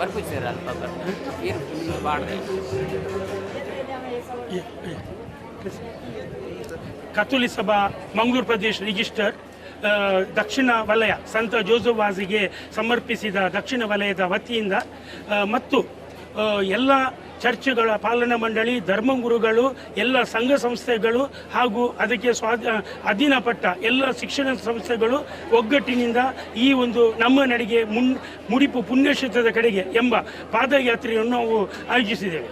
ಬರ್ಪಿಸ್ತೀರ ಅಲ್ಪ ಏನು ಸಭಾ, ಮಂಗಳೂರು ಪ್ರದೇಶ ರಿಜಿಸ್ಟರ್ ದಕ್ಷಿಣ ವಲಯ, ಸಂತ ಜೋಜುವಾಜಿಗೆ ಸಮರ್ಪಿಸಿದ ದಕ್ಷಿಣ ವಲಯದ ವತಿಯಿಂದ ಮತ್ತು ಎಲ್ಲ ಚರ್ಚ್ಗಳ ಪಾಲನಾ ಮಂಡಳಿ ಧರ್ಮಗುರುಗಳು ಎಲ್ಲ ಸಂಘ ಸಂಸ್ಥೆಗಳು ಹಾಗೂ ಅದಕ್ಕೆ ಅಧೀನಪಟ್ಟ ಎಲ್ಲ ಶಿಕ್ಷಣ ಸಂಸ್ಥೆಗಳು ಒಗ್ಗಟ್ಟಿನಿಂದ ಈ ಒಂದು ನಮ್ಮ ನಡಿಗೆ ಮುನ್, ಮುಡಿಪು ಪುಣ್ಯಕ್ಷೇತ್ರದ ಕಡೆಗೆ ಎಂಬ ಪಾದಯಾತ್ರೆಯನ್ನು ನಾವು ಆಯೋಜಿಸಿದ್ದೇವೆ.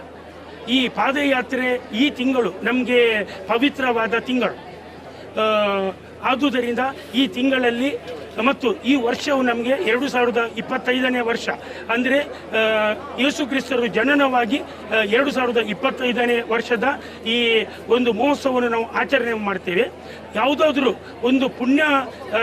ಈ ಪಾದಯಾತ್ರೆ ಈ ತಿಂಗಳು ನಮಗೆ ಪವಿತ್ರವಾದ ತಿಂಗಳು. ಆದುದರಿಂದ ಈ ತಿಂಗಳಲ್ಲಿ ಮತ್ತು ಈ ವರ್ಷವು ನಮಗೆ ಎರಡು ಸಾವಿರದ ಇಪ್ಪತ್ತೈದನೇ ವರ್ಷ. ಅಂದರೆ ಯೇಸು ಕ್ರಿಸ್ತರು ಜನನವಾಗಿ ಎರಡು ಸಾವಿರದ ಇಪ್ಪತ್ತೈದನೇ ವರ್ಷದ ಈ ಒಂದು ಮಹೋತ್ಸವವನ್ನು ನಾವು ಆಚರಣೆ ಮಾಡ್ತೇವೆ. ಯಾವುದಾದ್ರೂ ಒಂದು ಪುಣ್ಯ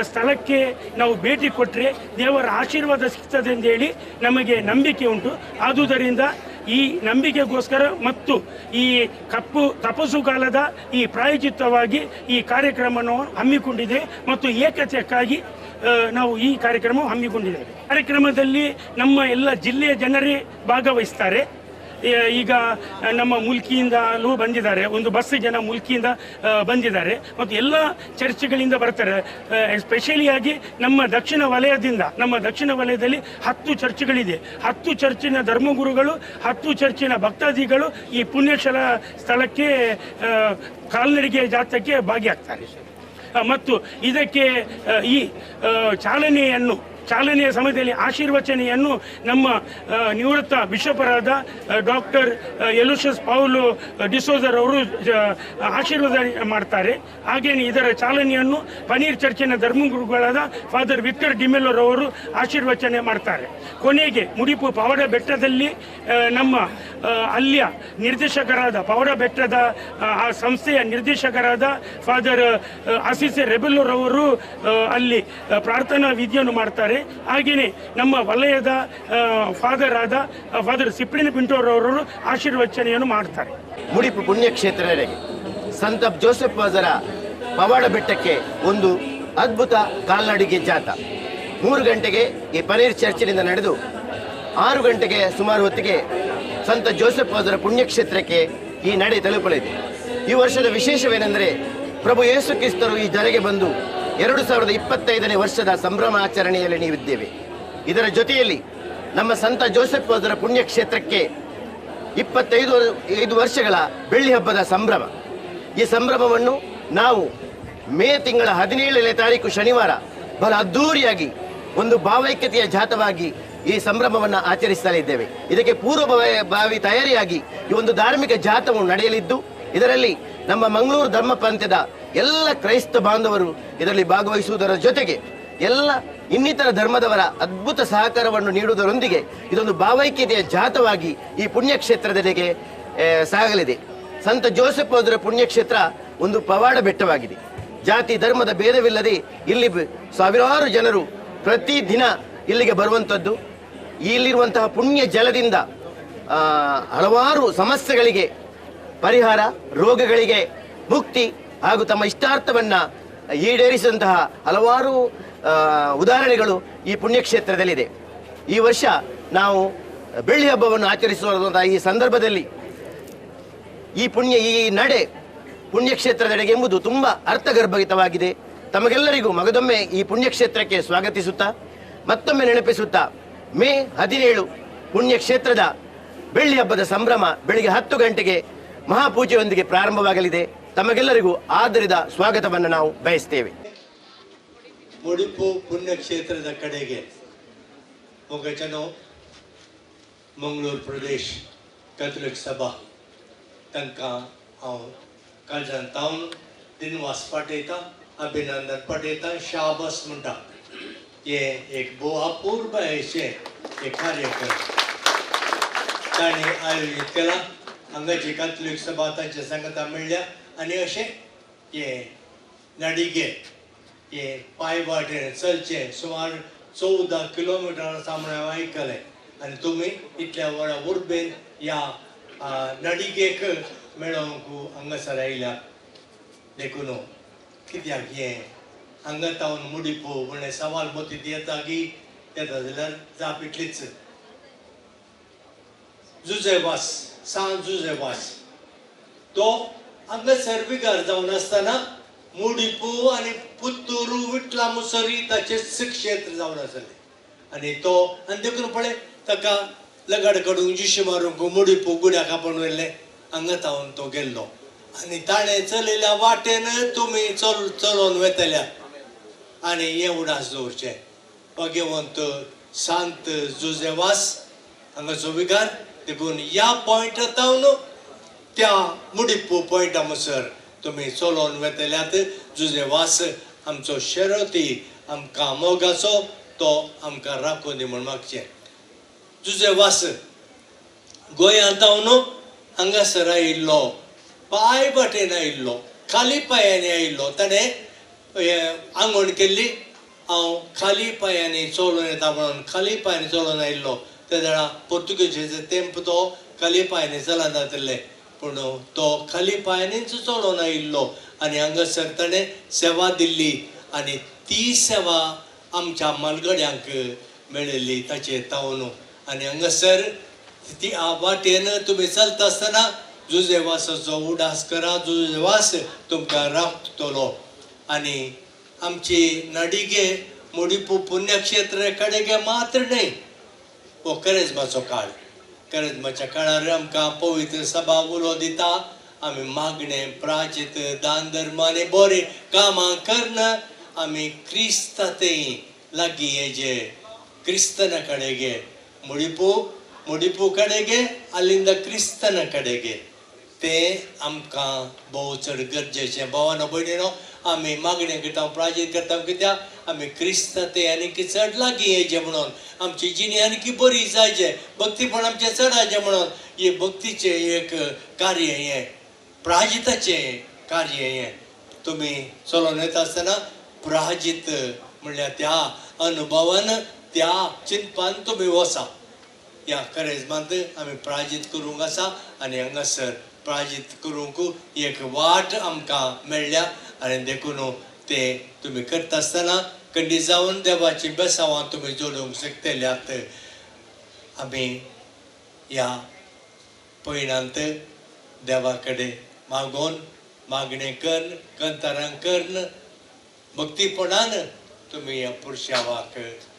ಸ್ಥಳಕ್ಕೆ ನಾವು ಭೇಟಿ ಕೊಟ್ಟರೆ ದೇವರ ಆಶೀರ್ವಾದ ಸಿಗ್ತದೆ ಅಂತೇಳಿ ನಮಗೆ ನಂಬಿಕೆ ಉಂಟು. ಆದುದರಿಂದ ಈ ನಂಬಿಕೆಗೋಸ್ಕರ ಮತ್ತು ಈ ಕಪ್ಪು ತಪಸ್ಸು ಕಾಲದ ಈ ಪ್ರಾಯೋಜಿತವಾಗಿ ಈ ಕಾರ್ಯಕ್ರಮವನ್ನು ಹಮ್ಮಿಕೊಂಡಿದೆ ಮತ್ತು ಏಕತೆಯಕ್ಕಾಗಿ ನಾವು ಈ ಕಾರ್ಯಕ್ರಮ ಹಮ್ಮಿಕೊಂಡಿದ್ದೇವೆ. ಕಾರ್ಯಕ್ರಮದಲ್ಲಿ ನಮ್ಮ ಎಲ್ಲ ಜಿಲ್ಲೆಯ ಜನರೇ ಭಾಗವಹಿಸ್ತಾರೆ. ಈಗ ನಮ್ಮ ಮುಲ್ಕಿಯಿಂದಲೂ ಬಂದಿದ್ದಾರೆ. ಒಂದು ಬಸ್ ಜನ ಮುಲ್ಕಿಯಿಂದ ಬಂದಿದ್ದಾರೆ. ಮತ್ತು ಎಲ್ಲ ಚರ್ಚ್ಗಳಿಂದ ಬರ್ತಾರೆ. ಎಸ್ಪೆಷಲಿಯಾಗಿ ನಮ್ಮ ದಕ್ಷಿಣ ವಲಯದಿಂದ, ನಮ್ಮ ದಕ್ಷಿಣ ವಲಯದಲ್ಲಿ ಹತ್ತು ಚರ್ಚ್ಗಳಿದೆ. ಹತ್ತು ಚರ್ಚಿನ ಧರ್ಮಗುರುಗಳು, ಹತ್ತು ಚರ್ಚಿನ ಭಕ್ತಾದಿಗಳು ಈ ಪುಣ್ಯಶಲ ಸ್ಥಳಕ್ಕೆ ಕಾಲ್ನಡಿಗೆ ಜಾಥಾಕ್ಕೆ ಭಾಗಿಯಾಗ್ತಾರೆ. ಮತ್ತು ಇದಕ್ಕೆ ಈ ಚಾಲನೆಯನ್ನು ಚಾಲನೆಯ ಸಮಯದಲ್ಲಿ ಆಶೀರ್ವಚನೆಯನ್ನು ನಮ್ಮ ನಿವೃತ್ತ ಬಿಷಪರಾದ ಡಾಕ್ಟರ್ ಎಲುಷಸ್ ಪೌಲು ಡಿಸೋಜರ್ ಅವರು ಆಶೀರ್ವಾದ ಮಾಡ್ತಾರೆ. ಹಾಗೆಯೇ ಇದರ ಚಾಲನೆಯನ್ನು ಪನೀರ್ ಚರ್ಚಿನ ಧರ್ಮಗುರುಗಳಾದ ಫಾದರ್ ವಿಕ್ಟರ್ ಡಿಮೆಲ್ಲೋರ್ ಅವರು ಆಶೀರ್ವಚನೆ ಮಾಡ್ತಾರೆ. ಕೊನೆಗೆ ಮುಡಿಪು ಪವಡ ಬೆಟ್ಟದಲ್ಲಿ ನಮ್ಮ ಅಲ್ಲಿಯ ನಿರ್ದೇಶಕರಾದ ಪವಡ ಬೆಟ್ಟದ ಆ, ಆ ಸಂಸ್ಥೆಯ ನಿರ್ದೇಶಕರಾದ ಫಾದರ್ ಆಸಿಸೆ ರೆಬೆಲ್ಲೋರ್ ಅವರು ಅಲ್ಲಿ ಪ್ರಾರ್ಥನಾ ವಿಧಿಯನ್ನು ಮಾಡ್ತಾರೆ. ಹಾಗೆಯೇ ನಮ್ಮ ವಲಯದ ಫಾದರ್ ಆದ ಫಾದರ್ ಸಿಪ್ರಿನ ಪಿಂಟೋರವರು ಆಶೀರ್ವಚನೆಯನ್ನು ಮಾಡ್ತಾರೆ. ಮುಡಿಪು ಪುಣ್ಯಕ್ಷೇತ್ರದೆಡೆಗೆ ಸಂತ ಜೋಸೆಫ್ ಅದರ ಪವಾಡ ಬೆಟ್ಟಕ್ಕೆ ಒಂದು ಅದ್ಭುತ ಕಾಲ್ನಡಿಗೆ ಜಾತ ಮೂರು ಗಂಟೆಗೆ ಈ ಪನೀರ್ ಚರ್ಚಿನಿಂದ ನಡೆದು ಆರು ಗಂಟೆಗೆ ಸುಮಾರು ಹೊತ್ತಿಗೆ ಸಂತ ಜೋಸೆಫ್ ಅದರ ಪುಣ್ಯಕ್ಷೇತ್ರಕ್ಕೆ ಈ ನಡೆ ತಲುಪಲಿದೆ. ಈ ವರ್ಷದ ವಿಶೇಷವೇನೆಂದರೆ ಪ್ರಭು ಯೇಸು ಕ್ರಿಸ್ತರು ಈ ಧರೆಗೆ ಬಂದು ಎರಡು ಸಾವಿರದ ಇಪ್ಪತ್ತೈದನೇ ವರ್ಷದ ಸಂಭ್ರಮಾಚರಣೆಯಲ್ಲಿ ನೀವಿದ್ದೇವೆ. ಇದರ ಜೊತೆಯಲ್ಲಿ ನಮ್ಮ ಸಂತ ಜೋಸೆಫ್ ಅದರ ಪುಣ್ಯಕ್ಷೇತ್ರಕ್ಕೆ ಇಪ್ಪತ್ತೈದು ಐದು ವರ್ಷಗಳ ಬೆಳ್ಳಿ ಹಬ್ಬದ ಸಂಭ್ರಮ. ಈ ಸಂಭ್ರಮವನ್ನು ನಾವು ಮೇ ತಿಂಗಳ ಹದಿನೇಳನೇ ತಾರೀಕು ಶನಿವಾರ ಬಹಳ ಅದ್ಧೂರಿಯಾಗಿ ಒಂದು ಭಾವೈಕ್ಯತೆಯ ಜಾತವಾಗಿ ಈ ಸಂಭ್ರಮವನ್ನು ಆಚರಿಸಲಿದ್ದೇವೆ ಇದಕ್ಕೆ ಪೂರ್ವಭಾವಿ ಭಾವಿ ತಯಾರಿಯಾಗಿ ಈ ಒಂದು ಧಾರ್ಮಿಕ ಜಾಥವು ನಡೆಯಲಿದ್ದು, ಇದರಲ್ಲಿ ನಮ್ಮ ಮಂಗಳೂರು ಧರ್ಮ ಪಂಥದ ಎಲ್ಲ ಕ್ರೈಸ್ತ ಬಾಂಧವರು ಇದರಲ್ಲಿ ಭಾಗವಹಿಸುವುದರ ಜೊತೆಗೆ ಎಲ್ಲ ಇನ್ನಿತರ ಧರ್ಮದವರ ಅದ್ಭುತ ಸಹಕಾರವನ್ನು ನೀಡುವುದರೊಂದಿಗೆ ಇದೊಂದು ಭಾವೈಕ್ಯತೆಯ ಜಾತವಾಗಿ ಈ ಪುಣ್ಯಕ್ಷೇತ್ರದೆಡೆಗೆ ಸಾಗಲಿದೆ. ಸಂತ ಜೋಸೆಫ್ ಅವರ ಪುಣ್ಯಕ್ಷೇತ್ರ ಒಂದು ಪವಾಡ ಬೆಟ್ಟವಾಗಿದೆ. ಜಾತಿ ಧರ್ಮದ ಭೇದವಿಲ್ಲದೆ ಇಲ್ಲಿ ಸಾವಿರಾರು ಜನರು ಪ್ರತಿದಿನ ಇಲ್ಲಿಗೆ ಬರುವಂಥದ್ದು. ಇಲ್ಲಿರುವಂತಹ ಪುಣ್ಯ ಜಲದಿಂದ ಹಲವಾರು ಸಮಸ್ಯೆಗಳಿಗೆ ಪರಿಹಾರ, ರೋಗಗಳಿಗೆ ಮುಕ್ತಿ ಹಾಗೂ ತಮ್ಮ ಇಷ್ಟಾರ್ಥವನ್ನ ಈಡೇರಿಸಿದಂತಹ ಹಲವಾರು ಉದಾಹರಣೆಗಳು ಈ ಪುಣ್ಯಕ್ಷೇತ್ರದಲ್ಲಿದೆ. ಈ ವರ್ಷ ನಾವು ಬೆಳ್ಳಿ ಹಬ್ಬವನ್ನು ಆಚರಿಸುವಂತಹ ಈ ಸಂದರ್ಭದಲ್ಲಿ ಈ ಪುಣ್ಯ, ಈ ನಡೆ ಪುಣ್ಯಕ್ಷೇತ್ರದೆಡೆಗೆ ಎಂಬುದು ತುಂಬ ಅರ್ಥಗರ್ಭಿತವಾಗಿದೆ ತಮಗೆಲ್ಲರಿಗೂ ಮಗದೊಮ್ಮೆ ಈ ಪುಣ್ಯಕ್ಷೇತ್ರಕ್ಕೆ ಸ್ವಾಗತಿಸುತ್ತಾ, ಮತ್ತೊಮ್ಮೆ ನೆನಪಿಸುತ್ತಾ, ಮೇ ಹದಿನೇಳು ಪುಣ್ಯಕ್ಷೇತ್ರದ ಬೆಳ್ಳಿ ಹಬ್ಬದ ಸಂಭ್ರಮ ಬೆಳಿಗ್ಗೆ ಹತ್ತು ಗಂಟೆಗೆ ಮಹಾಪೂಜೆಯೊಂದಿಗೆ ಪ್ರಾರಂಭವಾಗಲಿದೆ. ತಮಗೆಲ್ಲರಿಗೂ ಆದರಿದ ಸ್ವಾಗತವನ್ನು ನಾವು ಬಯಸ್ತೇವೆ ಮುಡಿಪು ಪುಣ್ಯಕ್ಷೇತ್ರದ ಕಡೆಗೆ ಮೊಗಚನೋ ಮಂಗಳೂರು ಪ್ರದೇಶ ಕಥಲಿಕ್ ಸಭಾ तंक हांव काळजान तावन दिनवास पाठयता अभिनंदन पाठयता शाबस म्हणटा हे एक भोव अपूर्व अशें हे कार्यक्रम ताणें आयोजीत केला हांगाची कातलीक सभा तांच्या सांगता मेळ्ळ्या आनी अशें हे नडिगे हे पांयवाटेन चलचें सुमार चवदा किलोमिटर सामने हांव आयकलें आनी तुमी इतल्या व्हडा उर्बेन ह्या आ, नडिगेक मेळोवंक हांगासर आयल्या देखून कित्याक हें हांगा तावन मुडिपो म्हळ्यार सवाल मोती येता की येता जाल्यार जाप इतलीच जुजे वास सांग जुजे वास तो हांगा सर्विकार जावन आसतना मुडिपू आनी पुत्तूरू विटला मुसरी ताचे क्षेत्र जावन आसले आनी तो आनी देखून पळय ताका लगाडकडून जिशी मारूंक मुडिपू गुड्याक आपण व्हेल्ले हांगा तावन तो गेल्लो. आनी ताणें चलयल्या वाटेन तुमी चल चलोवन वेतल्या. आनी येवडास उडास दवरचें भगवंत सांत जुजेवास हांगाचो विकार देखून ह्या पॉयंट तावन त्या मुडिपू पॉयंटा मुसर तुमी चलोवन वेतल्यात जुजेवास आमचो शेरोती आमकां मोगाचो तो आमकां राखून दी म्हूण मागचें. जुजेवास गोंयांत हांव न्हू हांगासर आयिल्लो पांय वाटेन आयिल्लो खाली पांयांनी आयिल्लो ताणें आंगवण केल्ली हांव खाली पांयांनी चलोवन येता म्हणून खाली पांयांनी चलोवन आयिल्लो त्या जाणा पोर्तुगेजीचो तेंप तो खाली पांयांनी चलना जातले पूण हो. तो खाली पांयांनीच चलोवन आयिल्लो आनी हांगासर ताणें सेवा दिल्ली. आनी ती सेवा आमच्या मालगड्यांक मेळिल्ली ताचे तावन. आनी हांगासर ती आ वाटेन तुमी चलता आसतना जुजेवासाचो उडास करा. जुजेवास तुमकां राखतलो आनी आमची नडिगे मुडिपू पुण्यक्षेत्र कडेगे मात्र न्हय हो करेजमाचो काळ. करेजमाच्या काळार आमकां पवित्र सभा उलो दिता आमी मागणे प्राचित दान धर्म आनी बरे कामां करन आमी क्रिस्तातेय लागीं हेजे ಕ್ರಿಸ್ತನ ಕಡೆಗೆ ಮುಡಿಪು ಮುಡಿಪು ಕಡೆಗೆ ಅಲ್ಲಿಂದ ಕ್ರಿಸ್ತನ ಕಡೆಗೆ ते आमकां भोव चड गरजेचें भोवानो भयणीनो आमी मागणी करता प्राजीत करता कित्याक आमी क्रिस्त ते आनी चड लागीं येयचे म्हणून. आमची जिणी आनी बरी जायचे भक्तीपण आमचें चडाचें म्हणून. हे भक्तीचें एक कार्य हें प्राजिताचें कार्य हें तुमी चलोन येता आसतना प्राजीत म्हणल्यार त्या अनुभवान त्या चिंतपान तुमी वसा. ह्या करेजमांत आमी प्राजीत करूंक आसा आनी हांगासर प्राजीत करूंक एक वाट आमकां मेळ्ळ्या आनी देखून ते तुमी करता आसतना खंडी जावन देवाची बेसांवां तुमी जोडूंक शकतल्यात आमी ह्या पयणांत देवा कडेन मागोन मागणें करन कंतरां करन भक्तीपणान तुमी ह्या पुरुशावाक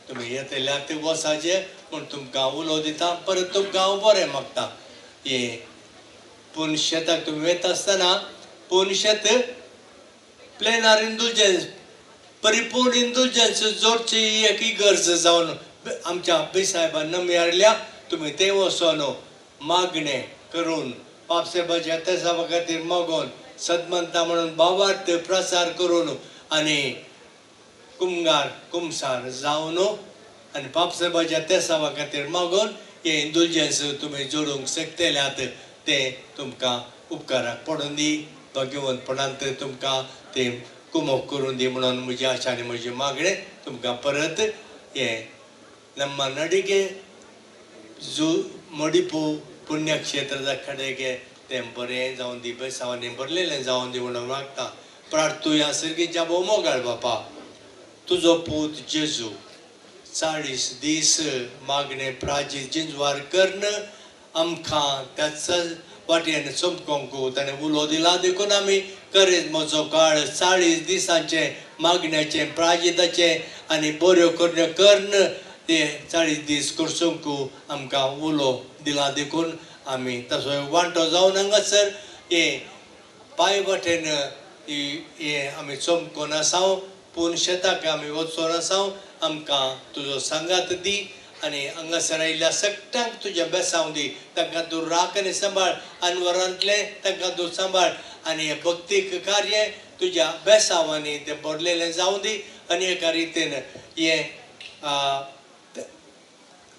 तुमी येतल्यात वसाचे पूण तुमकां उलो दिता परत तुमकां हांव बरें मागता. हे पूण शेताक तुमी वेता आसतना पूण शेत प्लेनार इंडुलजन्स परिपूर्ण इंदुलजन्स जोडची एक गरज जावन आमच्या बेसाहेबान नम्यारल्या तुमी ते वचोन मागणें करून बापसाहेबाच्या त्या खातीर मोगोन सदमंता म्हणून भावार्थ प्रसार करून आनी कुमगार कुमसार जावन आनी बापसाहेबाच्या त्या खातीर मागून हे इंदुलजन्स तुमी जोडूंक शकतल्यात ते तुमकां उपकाराक पडून दी भगवंतपणांत तुमकां ते कुमोक करून दी म्हणून म्हजी आशा आनी म्हजी मागणें तुमकां परत हे ನಮ್ಮ ನಡಿಗೆ ಜು ಮಡಿಪು ಪುಣ್ಯಕ್ಷೇತ್ರದ ಕಡೆಗೆ ते बरें जावन दी बेसावांनी भरलेलें जावन दी म्हणून मागता प्रार्थूया सर्गीच्या भोव मोगाळ बापा तुजो पूत जेजू चाळीस दीस मागणे प्राची जिंजवार करन आमकां त्याच वाटेन सोमकोंकू ताणें उलो दिला देखून आमी करेज म्हजो काळ चाळीस दिसांचे मागण्याचे प्राजिताचे आनी बऱ्यो करण्यो कर्ण. ते चाळीस दीस करसुंकू आमकां उलो दिला देखून आमी तसो वांटो जावन हांगासर हे पांय वाटेन हे आमी चमकोन आसाव पूण शेताक आमी वचोन आसाव आमकां तुजो सांगात दी. आनी हांगासर आयिल्ल्या सगळ्यांक तुजें बेसांव दी तांकां तूं राख आनी सांबाळ अनवरांतले तांकां तूं सांबाळ आनी हें भक्तीक कार्य तुज्या बेसांवांनी तें भरलेलें जावं दी आनी एका रितीन हें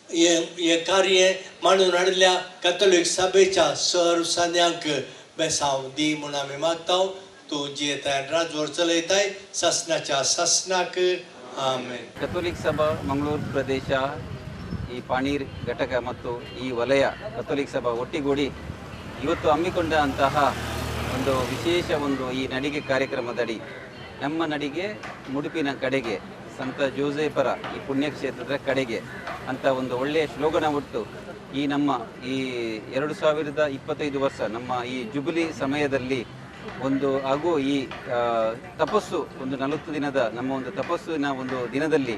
हे कार्य मांडून हाडल्या कॅथोलीक सभेच्या सर्वसान्यांक बेसांव दी म्हूण आमी मागता तूं जियेताय राजवर चलयताय ससनाच्या ससनाक ಆಮೇನ್ ಕಥೋಲಿಕ್ ಸಭಾ ಮಂಗಳೂರು ಪ್ರದೇಶ ಈ ಪಾಣೀರ್ ಘಟಕ ಮತ್ತು ಈ ವಲಯ ಕಥೋಲಿಕ್ ಸಭಾ ಒಟ್ಟಿಗೂಡಿ ಇವತ್ತು ಹಮ್ಮಿಕೊಂಡಂತಹ ಒಂದು ವಿಶೇಷ ಒಂದು ಈ ನಡಿಗೆ ಕಾರ್ಯಕ್ರಮದಡಿ ನಮ್ಮ ನಡಿಗೆ, ಮುಡುಪಿನ ಕಡೆಗೆ, ಸಂತ ಜೋಸೇಫರ ಈ ಪುಣ್ಯಕ್ಷೇತ್ರದ ಕಡೆಗೆ ಅಂತ ಒಂದು ಒಳ್ಳೆಯ ಶ್ಲೋಗನ ಒಟ್ಟು ಈ ನಮ್ಮ ಈ ಎರಡು ಸಾವಿರದ ಇಪ್ಪತ್ತೈದು ವರ್ಷ ನಮ್ಮ ಈ ಜುಬಿಲಿ ಸಮಯದಲ್ಲಿ ಒಂದು ಹಾಗೂ ಈ ತಪಸ್ಸು ಒಂದು ನಲವತ್ತು ದಿನದ ನಮ್ಮ ಒಂದು ತಪಸ್ಸಿನ ಒಂದು ದಿನದಲ್ಲಿ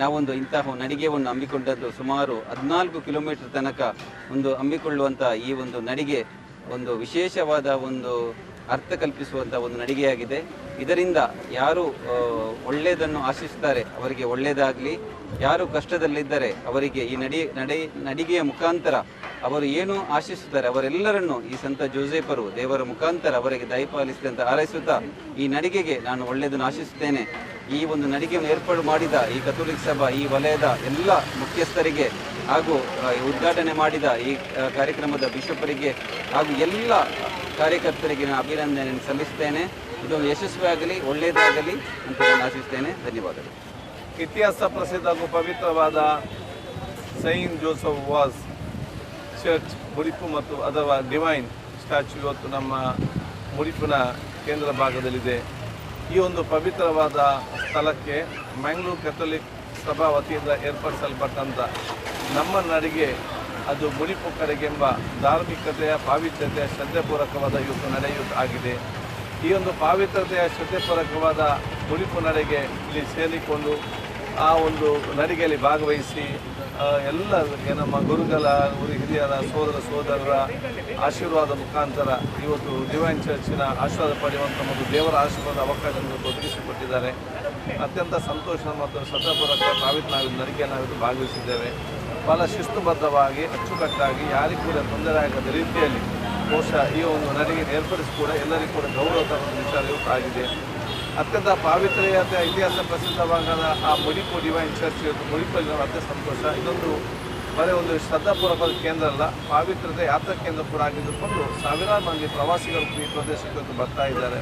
ನಾವೊಂದು ಇಂತಹ ನಡಿಗೆಯನ್ನು ಹಮ್ಮಿಕೊಂಡದ್ದು ಸುಮಾರು ಹದಿನಾಲ್ಕು ಕಿಲೋಮೀಟರ್ ತನಕ ಒಂದು ಹಮ್ಮಿಕೊಳ್ಳುವಂಥ ಈ ಒಂದು ನಡಿಗೆ ಒಂದು ವಿಶೇಷವಾದ ಒಂದು ಅರ್ಥ ಕಲ್ಪಿಸುವಂಥ ಒಂದು ನಡಿಗೆಯಾಗಿದೆ. ಇದರಿಂದ ಯಾರು ಒಳ್ಳೆಯದನ್ನು ಆಶಿಸ್ತಾರೆ, ಅವರಿಗೆ ಒಳ್ಳೆಯದಾಗಲಿ ಯಾರು ಕಷ್ಟದಲ್ಲಿದ್ದರೆ ಅವರಿಗೆ ಈ ನಡಿ ನಡಿ, ನಡಿಗೆಯ ಮುಖಾಂತರ ಅವರು ಏನು ಆಶಿಸುತ್ತಾರೆ ಅವರೆಲ್ಲರನ್ನು ಈ ಸಂತ ಜೋಸೇಫರು ದೇವರ ಮುಖಾಂತರ ಅವರಿಗೆ ದಯಪಾಲಿಸಿದೆ ಅಂತ ಹಾರೈಸುತ್ತಾ ಈ ನಡಿಗೆಗೆ ನಾನು ಒಳ್ಳೆಯದನ್ನು ಆಶಿಸುತ್ತೇನೆ. ಈ ಒಂದು ನಡಿಗೆಯನ್ನು ಏರ್ಪಾಡು ಮಾಡಿದ ಈ ಕಥೋಲಿಕ್ ಸಭಾ, ಈ ವಲಯದ ಎಲ್ಲ ಮುಖ್ಯಸ್ಥರಿಗೆ ಹಾಗೂ ಉದ್ಘಾಟನೆ ಮಾಡಿದ ಈ ಕಾರ್ಯಕ್ರಮದ ಬಿಷಪರಿಗೆ ಹಾಗೂ ಎಲ್ಲ ಕಾರ್ಯಕರ್ತರಿಗೆ ನಾನು ಅಭಿನಂದನೆ ಸಲ್ಲಿಸುತ್ತೇನೆ. ಇದೊಂದು ಯಶಸ್ವಿಯಾಗಲಿ, ಒಳ್ಳೆಯದಾಗಲಿ ಅಂತ ನಾನು ಆಶಿಸುತ್ತೇನೆ. ಧನ್ಯವಾದಗಳು. ಇತಿಹಾಸ ಪ್ರಸಿದ್ಧ ಹಾಗೂ ಪವಿತ್ರವಾದ ಸೈನ್ ಜೋಸಫ್ ವಾಸ್ ಚರ್ಚ್ ಮುಡಿಪು ಮತ್ತು ಅಥವಾ ಡಿವೈನ್ ಸ್ಟ್ಯಾಚ್ಯೂ ಇವತ್ತು ನಮ್ಮ ಮುಡಿಪಿನ ಕೇಂದ್ರ ಭಾಗದಲ್ಲಿದೆ. ಈ ಒಂದು ಪವಿತ್ರವಾದ ಸ್ಥಳಕ್ಕೆ ಮ್ಯಾಂಗ್ಳೂರ್ ಕೆಥೋಲಿಕ್ ಸಭಾ ವತಿಯಿಂದ ಏರ್ಪಡಿಸಲ್ಪಟ್ಟಂಥ ನಮ್ಮ ನಡಿಗೆ ಅದು ಮುಡಿಪು ಕಡೆಗೆಂಬ ಧಾರ್ಮಿಕತೆಯ, ಪಾವಿತ್ರ್ಯತೆಯ ಶ್ರದ್ಧೆಪೂರ್ವಕವಾದ ಇವತ್ತು ನಡೆಯುವುದು ಆಗಿದೆ ಈ ಒಂದು ಪಾವಿತ್ರತೆಯ ಶ್ರದ್ಧೆಪೂರ್ವಕವಾದ ಮುಡಿಪು ನಡೆಗೆ ಇಲ್ಲಿ ಸೇರಿಕೊಂಡು ಆ ಒಂದು ನಡಿಗೆಯಲ್ಲಿ ಭಾಗವಹಿಸಿ ಎಲ್ಲ ನಮ್ಮ ಗುರುಗಳ, ಗುರು ಹಿರಿಯರ, ಸೋದರ, ಸೋದರರ ಆಶೀರ್ವಾದ ಮುಖಾಂತರ ಇವತ್ತು ಡಿವೈನ್ ಚರ್ಚಿನ ಆಶೀರ್ವಾದ ಪಡೆಯುವಂಥ ಮತ್ತು ದೇವರ ಆಶೀರ್ವಾದ ಅವಕಾಶವನ್ನು ಒದಗಿಸಿಕೊಟ್ಟಿದ್ದಾರೆ. ಅತ್ಯಂತ ಸಂತೋಷ ಮತ್ತು ಶ್ರದ್ಧಾಪೂರ್ವಕ ನಾವಿದ್ದು ನಾವು ನಡಿಗೆ ನಾವಿದ್ದು ಭಾಗವಹಿಸಿದ್ದೇವೆ. ಬಹಳ ಶಿಸ್ತುಬದ್ಧವಾಗಿ, ಅಚ್ಚುಕಟ್ಟಾಗಿ, ಯಾರಿಗೂ ಕೂಡ ತೊಂದರೆ ಆಗದ ರೀತಿಯಲ್ಲಿ ಬಹುಶಃ ಈ ಒಂದು ನಡಿಗೆ ಏರ್ಪಡಿಸಿ ಕೂಡ ಎಲ್ಲರಿಗೂ ಕೂಡ ಗೌರವ ತರುವ ವಿಚಾರ ಇವತ್ತು ಆಗಿದೆ ಅತ್ಯಂತ ಪಾವಿತ್ರ್ಯತೆ ಇತಿಹಾಸ ಪ್ರಸಿದ್ಧವಾಗದ ಆ ಮುಡಿಪು ಡಿವೈನ್ ಚರ್ಚ್ ಮುಡಿಪಲ್ಲಿ ಅತ್ಯಂತ ಸಂತೋಷ. ಇದೊಂದು ಬರೀ ಒಂದು ಶ್ರದ್ಧಾಪೂರ್ವಕದ ಕೇಂದ್ರ ಅಲ್ಲ, ಪಾವಿತ್ರ್ಯತೆ ಯಾತ್ರಾ ಕೇಂದ್ರ ಕೂಡ ಆಗಿದ್ದುಕೊಂಡು ಸಾವಿರಾರು ಮಂದಿ ಪ್ರವಾಸಿಗರು ಈ ಪ್ರದೇಶಕ್ಕೆ ಬರ್ತಾ ಇದ್ದಾರೆ.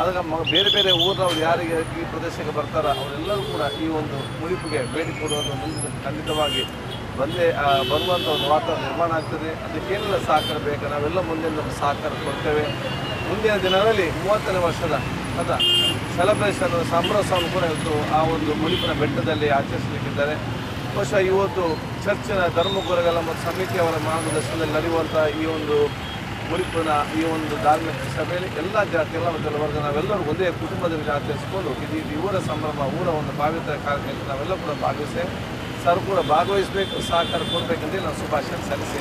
ಆದಾಗ ಬೇರೆ ಬೇರೆ ಊರಿನವ್ರು ಯಾರಿಗೆ ಈ ಪ್ರದೇಶಕ್ಕೆ ಬರ್ತಾರ, ಅವರೆಲ್ಲರೂ ಕೂಡ ಈ ಒಂದು ಮುಡಿಪಿಗೆ ಭೇಟಿ ಕೊಡುವಂಥ ಮುಂದೆ ಖಂಡಿತವಾಗಿ ಬಂದೇ ಬರುವಂಥ ಒಂದು ವಾತಾವರಣ ನಿರ್ಮಾಣ ಆಗ್ತದೆ. ಅದಕ್ಕೇನೆಲ್ಲ ಸಹಕಾರ ಬೇಕು? ನಾವೆಲ್ಲ ಮುಂದೆ ನಮ್ಮ ಸಹಕಾರ ಕೊಡ್ತೇವೆ. ಮುಂದಿನ ದಿನಗಳಲ್ಲಿ ಮೂವತ್ತನೇ ವರ್ಷದ ಅದ. ಸೆಲೆಬ್ರೇಷನ್ ಸಂಭ್ರಮವನ್ನು ಕೂಡ ಇವತ್ತು ಆ ಒಂದು ಮುಡಿಪಿನ ಬೆಟ್ಟದಲ್ಲಿ ಆಚರಿಸಲಿಕ್ಕಿದ್ದಾರೆ. ಬಹುಶಃ ಇವತ್ತು ಚರ್ಚಿನ ಧರ್ಮಗುರುಗಳ ಮತ್ತು ಸಮಿತಿಯವರ ಮಾರ್ಗದರ್ಶನದಲ್ಲಿ ನಡೆಯುವಂಥ ಈ ಒಂದು ಮುಡಿಪಿನ ಈ ಒಂದು ಧಾರ್ಮಿಕ ಸಭೆಯಲ್ಲಿ ಎಲ್ಲ ಜಾತಿ, ಎಲ್ಲ ವರ್ಗ, ನಾವೆಲ್ಲರೂ ಒಂದೇ ಕುಟುಂಬದಲ್ಲಿ ಆಚರಿಸಿಕೊಂಡು ಇದು ಇವರ ಸಂಭ್ರಮ, ಊರ ಒಂದು ಪಾವಿತ್ರ ಕಾರ್ಯಕ್ರಮಕ್ಕೆ ನಾವೆಲ್ಲ ಕೂಡ ಭಾಗವಹಿಸಿ ಸರ್ ಕೂಡ ಭಾಗವಹಿಸಬೇಕು, ಸಹಕಾರ ಕೊಡಬೇಕಂತೇಳಿ ನಾವು ಶುಭಾಶಯ ಸಲ್ಲಿಸಿ